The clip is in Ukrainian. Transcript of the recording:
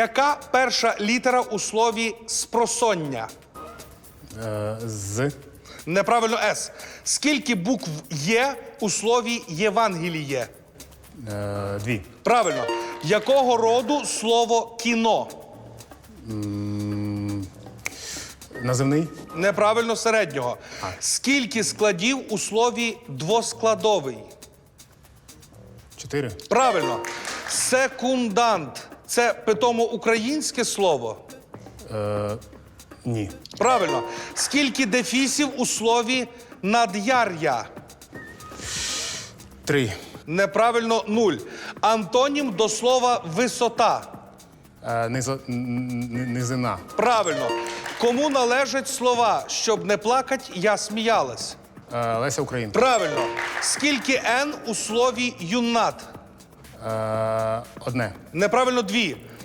Яка перша літера у слові спросоння? Е, з. Неправильно С. Скільки букв є у слові Євангеліє? Е, дві. Правильно. Якого роду слово кіно? Називний. Неправильно середнього. Скільки складів у слові двоскладовий? Чотири. Правильно. Секундант це питомо українське слово? Е, ні. Правильно. Скільки дефісів у слові над'яр'я? Три. Неправильно нуль. Антонім до слова висота. Е, низо, н- н- низина. Правильно. Кому належать слова, щоб не плакать, я сміялась? Е, Леся Українка. Правильно. Скільки Н у слові юнат? Е, одне. Неправильно дві.